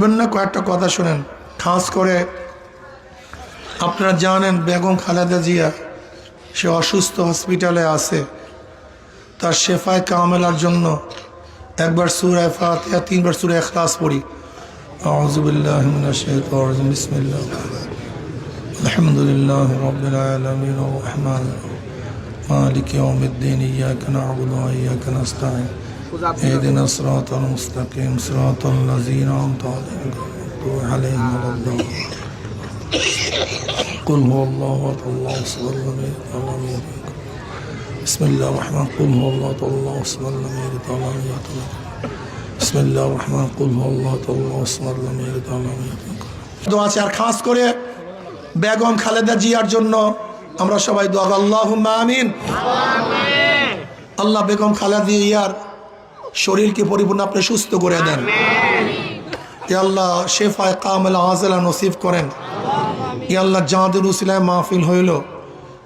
বলবেন না, কয়েকটা কথা শোনেন। খাস করে আপনারা জানেন, বেগম খালেদা জিয়া, সে অসুস্থ হসপিটালে আছে। তার শেফায় কামেলার জন্য একবার সুর এফাত তিনবার সুর খ্লাস পড়ি। আহমদুলিল্লাহ বিসমিল্লাহ। আলহামদুলিল্লাহ রবিল আলমিন রহমান مالك يوم الدين إياك نعبد وإياك نستعين اهدنا الصراط المستقيم صراط الذين أنعمت عليهم غير المغضوب عليهم ولا الضالين قل هو الله أحد الله الصمد لم يلد ولم يولد بسم الله الرحمن قل هو الله أحد الله الصمد لم يلد ولم يولد بسم الله الرحمن قل هو الله أحد الله الصمد لم يلد ولم يولد দোয়া আছে আর খাস করে বেগম খালেদা জিয়ার জন্য আমরা সবাই দোয়া আল্লাহ আমিন আল্লাহ বেগম খালেদা জিয়ার শরীরকে পরিপূর্ণ আপনি সুস্থ করে দেন। এ আল্লাহ শেফায় কামেল আজলা নসিব করেন। ই আল্লাহ জাঁদের উসিলায় মাহফিল হইল।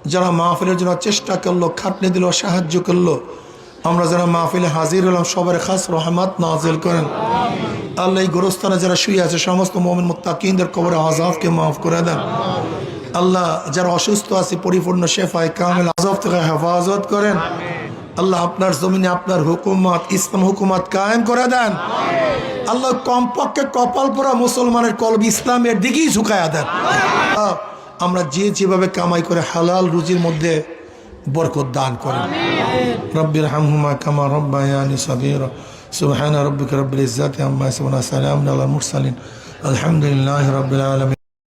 যারা মাহফিলের জন্য চেষ্টা করল খাটনি দিল সাহায্য করল আমরা যারা মাহফিলে হাজির হলাম সবার খাস রহমাত নাজিল করেন। আল্লাহ এই গোরস্থানে যারা শুয়ে আছে সমস্ত মোমিন মুত্তাকিনদের কবরে আজাবকে মাফ করে দেন। আল্লাহ যারা অসুস্থ আছে পরিপূর্ণ শেফায় কামেল আজব থেকে হেফাজত করেন। আল্লাহ আপনার জমিনে আপনার হুকুমত ইসলাম হুকুমত কায়েম করে দেন। আল্লাহ কমপক্ষে কপাল পরা মুসলমানের কলব ইসলামের দিকেই ঝুঁকায়া দেন। আমরা যে যেভাবে কামাই করে হালাল রুজির মধ্যে বরকত দান করেন রব্বির হামহুমা কামা রব্বায়ানি সাগীর। সুবহান রব্বিকা রব্বিল ইজ্জাতি আম্মা ইয়াসিফুন সালামুন আলাল মুরসালিন। আলহামদুলিল্লাহি রাব্বিল আলামিন।